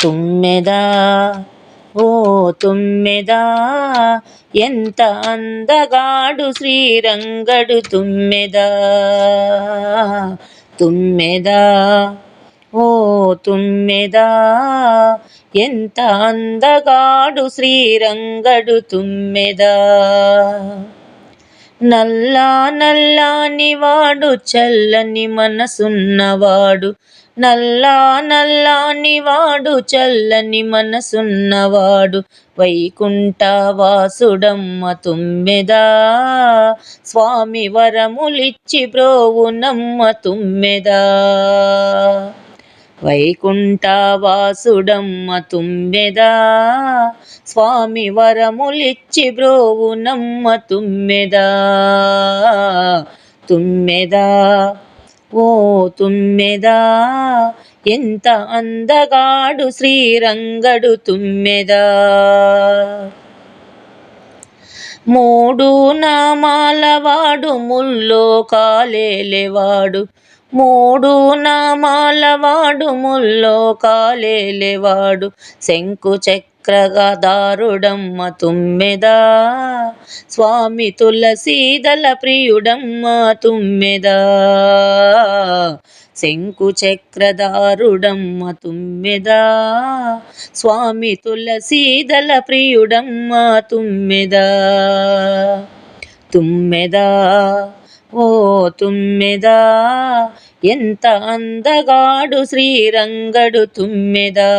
తుమ్మెదా? ఓ తుమ్మెదా? ఎంత అందగాడు శ్రీరంగడు తుమ్మెదా? తుమ్మెదా? ఓ తుమ్మెదా? ఎంత అందగాడు శ్రీరంగడు తుమ్మెదా? నల్లా నల్లాని వాడు చల్లని మనసున్నవాడు నల్లా నల్లాని వాడు చల్లని మనసున్నవాడు. వైకుంఠ వాసుడమ్మ తుమ్మెదా. స్వామి వరములిచ్చి బ్రోవునమ్మ తుమ్మెదా. వైకుంఠవాసుడమ్మ తుమ్మెదా. స్వామి వరములిచ్చి బ్రోవునమ్మ తుమ్మెదా. తుమ్మెదా. పోతుమ్మెదా తుమ్మెదా ఎంత అందగాడు శ్రీరంగడు తుమ్మెదా. మూడు నామాలవాడు ముల్లో కాలేలేవాడు మూడు నామాలవాడు ముల్లో కాలేలేవాడు శంకు చెక్క చక్రగదారుడమ్మ తుమ్మెదా. స్వామి తులసీదల ప్రియుడమ్మ తుమ్మెదా. శంకు చక్రదారుడమ్మ తుమ్మెదా. స్వామి తులసీదల ప్రియుడమ్మ తుమ్మెదా. తుమ్మెదా ఓ తుమ్మెదా. ఎంత అందగాడు శ్రీరంగడు తుమ్మెదా.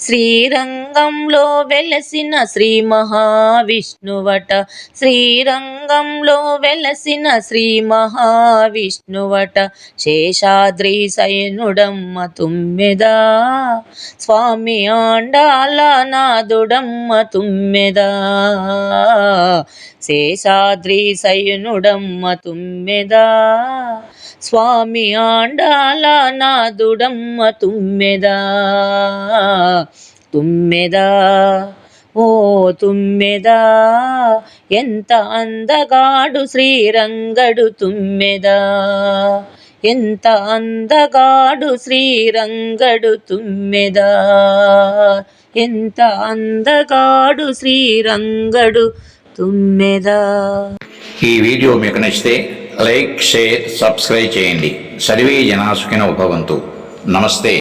శ్రీరంగంలో వెలసిన శ్రీ మహావిష్ణువట. శ్రీరంగంలో వెలసిన శ్రీ మహావిష్ణువట. శేషాద్రి శయనుడమ్మ తుమ్మెదా. స్వామి ఆండాల నాదుడమ్మ తుమ్మెదా. శేషాద్రి శయనుడమ్మ తుమ్మెదా. స్వామి ఆండాల నాదుడమ్మ తుమ్మెదా తుమ్మెదా ఓ తుమ్మెదా ఎంత అందగాడు శ్రీరంగడు తుమ్మెదా ఎంత అందగాడు శ్రీరంగడు తుమ్మెదా ఎంత అందగాడు శ్రీరంగడు తుమ్మెదా. ఈ వీడియో మీకు నచ్చితే లైక్ షేర్ సబ్స్క్రైబ్ చేయండి. సర్వే జనాసుకిన ఉపవంతు భవంతు. నమస్తే.